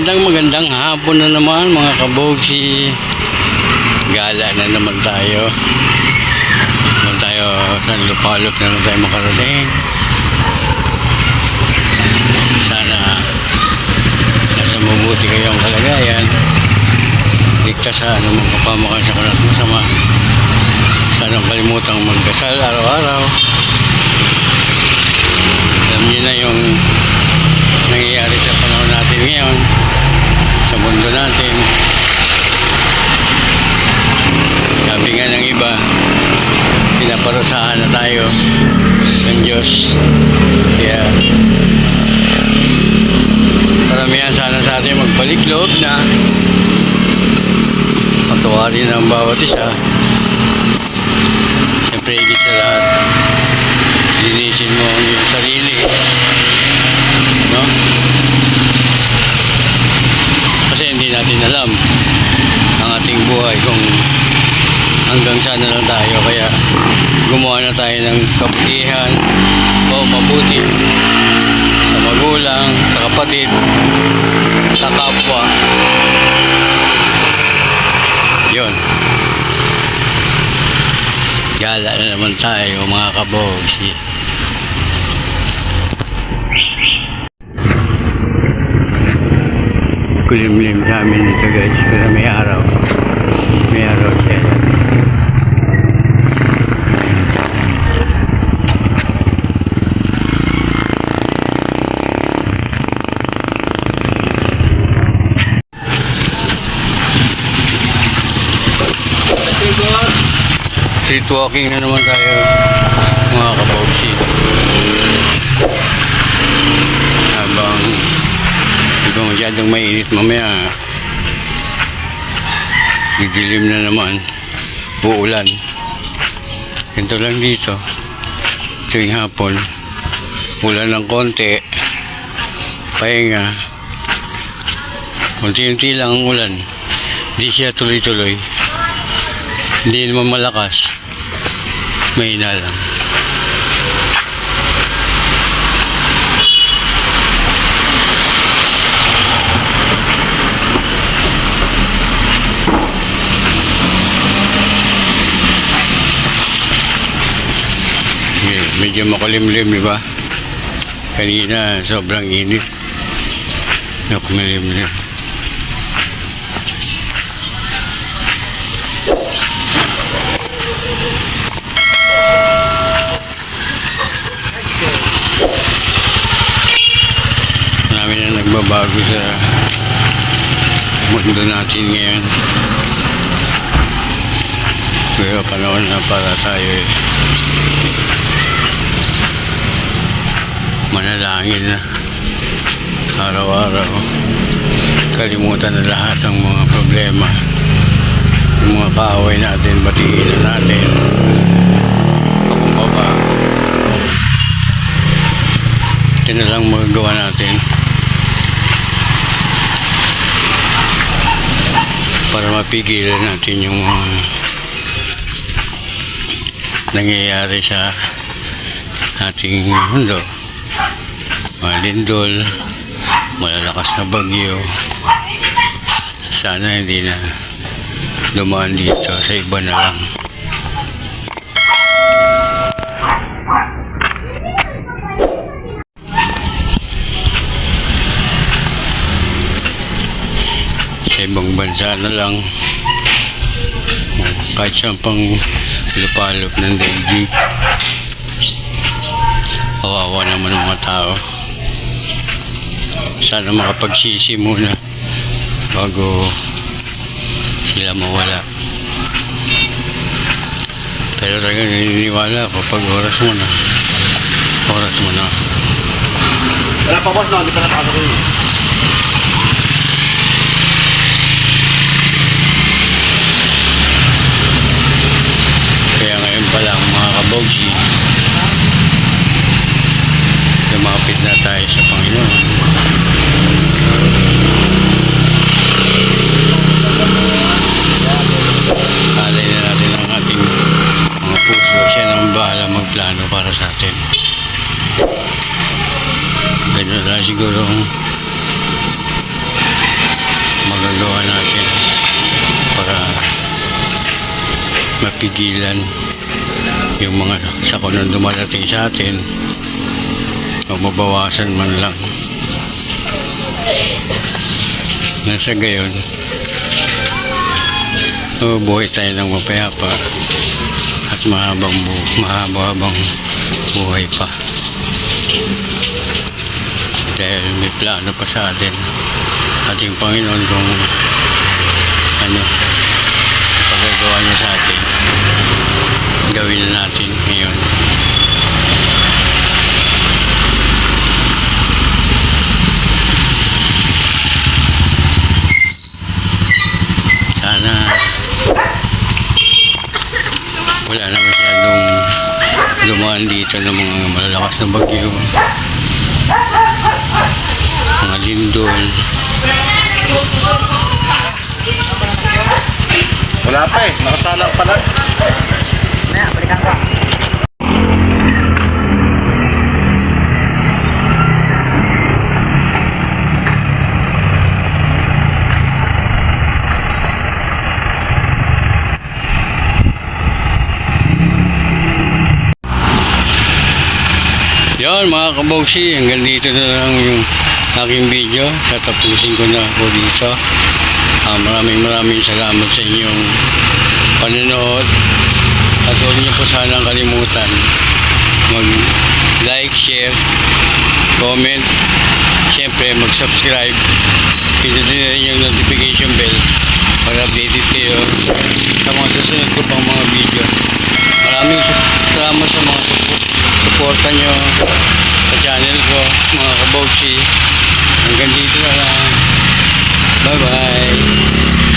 Magandang magandang hapon na naman mga kabogsi. Gala na naman tayo. Naman tayo sa lupalop na naman tayo makarating. Sana nasa mabuti kayong kalagayan. Ligtas sa anumang kapamakan sa kunat masama. Sana kalimutang magdasal araw-araw. Alam niyo na yung nangyayari sa natin ngayon, sa mundo natin. Sabi nga ng iba, pinaparusahan na tayo ng Diyos. Kaya, paramihan sana sa atin magbalik loob na patawarin ang bawat isa. Siyempre, higit sa lahat, linisin mo ang iyong sarili. No? Kasi hindi natin alam ang ating buhay kung hanggang saan na lang tayo. Kaya gumawa na tayo ng kabutihan o mabuti sa magulang, sa kapatid, sa kapwa. Yun. Gala na naman tayo mga kabogsi. Kulimlim sa amin dito guys. Pero may araw. May araw siya. Street walking na naman tayo mga kabogsi hindi ko masyadong mainit mamaya. Didilim na naman. Uulan. Ganito lang dito. Tuwing hapon. Ulan ng konti. Pahinga. Unti-unti lang ang ulan. Hindi siya tuloy-tuloy. Hindi naman malakas. Mahina lang. Medyo makulimlim, di ba? Kanina, sobrang init. Nakulimlim. Marami na nagbabago sa mundo natin ngayon. Pero panahon na para tayo eh. Manalangin na. Araw-araw. Kalimutan na lahat ng mga problema. Yung mga kaaway natin batiin na natin. Pakumbaba ito na lang magagawa natin. Para mapigilan natin yung mga nangyayari sa ating mundo malindol. Malalakas na bagyo. Sana hindi na dumaan dito. Sa iba na lang. Sa ibang bansa na lang. Kahit saan pang lupalop ng daigdig. Kawawa naman ang mga tao sana makapagsisi muna bago sila mawala pero talaga naniniwala ako pag oras mo na oras mo na Wala pa boss, no? Hindi pa napasok yun. kaya ngayon pa lang mga kabogsi lumapit na tayo sa Panginoon alay na natin ang ating mga puso. Nang bahala magplano para sa atin. Ganyan lang siguro ang ginagawa natin para mapigilan yung mga sakon na sa atin. O mabawasan man lang nasa gayon. O buhay tayo ng mapayapa. At mahabang bu mahaba-habang buhay pa. Dahil may plano pa sa atin. Ating Panginoon kung ano pagagawa niya sa atin gawin na natin ngayon sana na masyadong dumaan dito ng mga malalakas na bagyo. Mga lindol. Wala pa eh. Nakasalang pa Yan mga kabogsi, hanggang dito na lang yung aking video. Tatapusin ko na po dito. Ah, maraming maraming salamat sa inyong panonood. At huwag niyo po sanang kalimutan mag-like, share, comment, siyempre mag-subscribe. Pindutin rin yung notification bell para updated kayo sa mga susunod ko pang mga video. Maraming salamat sa mga support suporta nyo sa channel ko mga kabogsi hanggang dito na lang. Bye bye